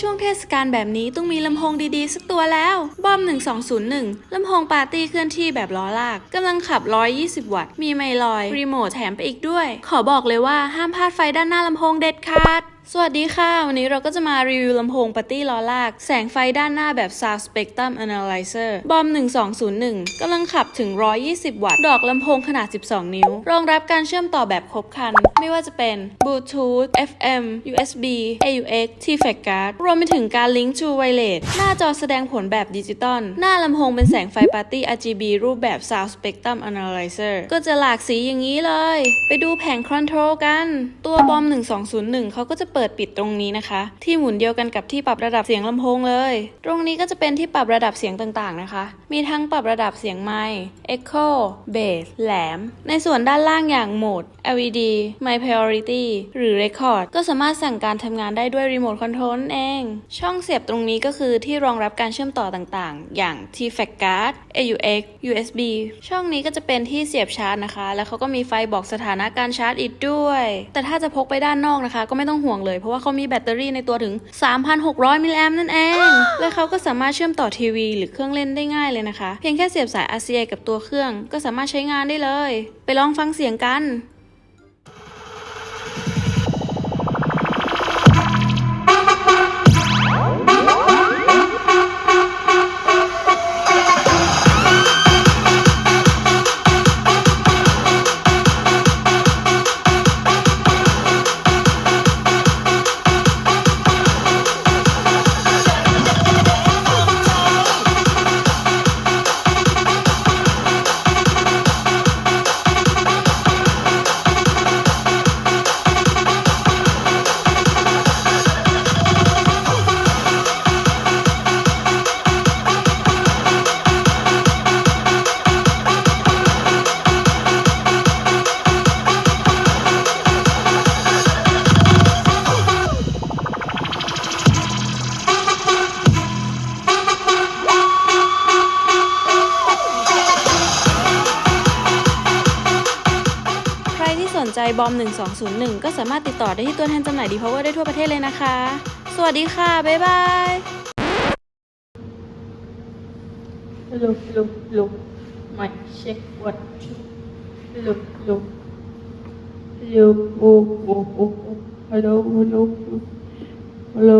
ช่วงเทศกาลแบบนี้ต้องมีลำโพงดีๆ สักตัวแล้ว บอม 1201 ลำโพงปาร์ตี้เคลื่อนที่แบบล้อลากกำลังขับ 120 วัตต์ มีไมลอย รีโมทแถมไปอีกด้วย ขอบอกเลยว่าห้ามพลาดไฟด้านหน้าลำโพงเด็ดขาด สวัสดีค่ะ วันนี้เราก็จะมารีวิวลำโพงปาร์ตี้ล้อลาก แสงไฟด้านหน้าแบบ Sound Spectrum Analyzer บอม 1201 กำลังขับถึง 120 วัตต์ ดอกลำโพงขนาด 12 นิ้ว รองรับการเชื่อมต่อแบบครบครัน ไม่ว่าจะเป็น Bluetooth FM USB AUX T-Fact Card รวมไปถึงการลิงก์ True Wireless หน้าจอแสดงผลแบบดิจิตอล หน้าลำโพงเป็นแสงไฟปาร์ตี้ RGB รูปแบบ Sound Spectrum Analyzer ก็จะหลากสีอย่างนี้เลย ไปดูแผงคอนโทรลกัน ตัวบอม 1201 เขาก็จะเปิดปิดตรงนี้นะคะ ที่หมุนเดียวกันกับที่ปรับระดับเสียงลำโพงเลย ตรงนี้ก็จะเป็นที่ปรับระดับเสียงต่างๆนะคะ มีทั้งปรับระดับเสียงไมค์ Echo Bass แหลม ในส่วนด้านล่างอย่างโหมด LED My Priority หรือ Record ก็สามารถสั่งการทำงานได้ด้วยรีโมทคอนโทรลเอง ช่องเสียบตรงนี้ก็คือที่รองรับการเชื่อมต่อต่างๆ อย่าง T-Fact Card AUX USB ช่องนี้ก็จะเป็นที่เสียบชาร์จนะคะ แล้วเขาก็มีไฟบอกสถานะการชาร์จอีกด้วย แต่ถ้าจะพกไปด้านนอกนะคะ ก็ไม่ต้องห่วงเลย เพราะว่าเขามีแบตเตอรี่ในตัวถึง 3,600 มิลลิแอมป์นั่นเอง และเขาก็สามารถเชื่อมต่อทีวี หรือเครื่องเล่นได้ง่ายเลยนะคะ เพียงแค่เสียบสาย RCA กับตัวเครื่อง ก็สามารถใช้งานได้เลย ไปลองฟังเสียงกัน ใจบอม 1201 ก็สามารถติดต่อได้ที่ตัวแทนจำหน่ายดีพาวเวอร์ได้ทั่วประเทศเลยนะคะ สวัสดีค่ะ บ๊ายบายลุกลุกลุกม่เช็ควัดรลุกลุกลุกโอ้โอ้โอ้ฮัลโหลฮัลโหลฮัลโหล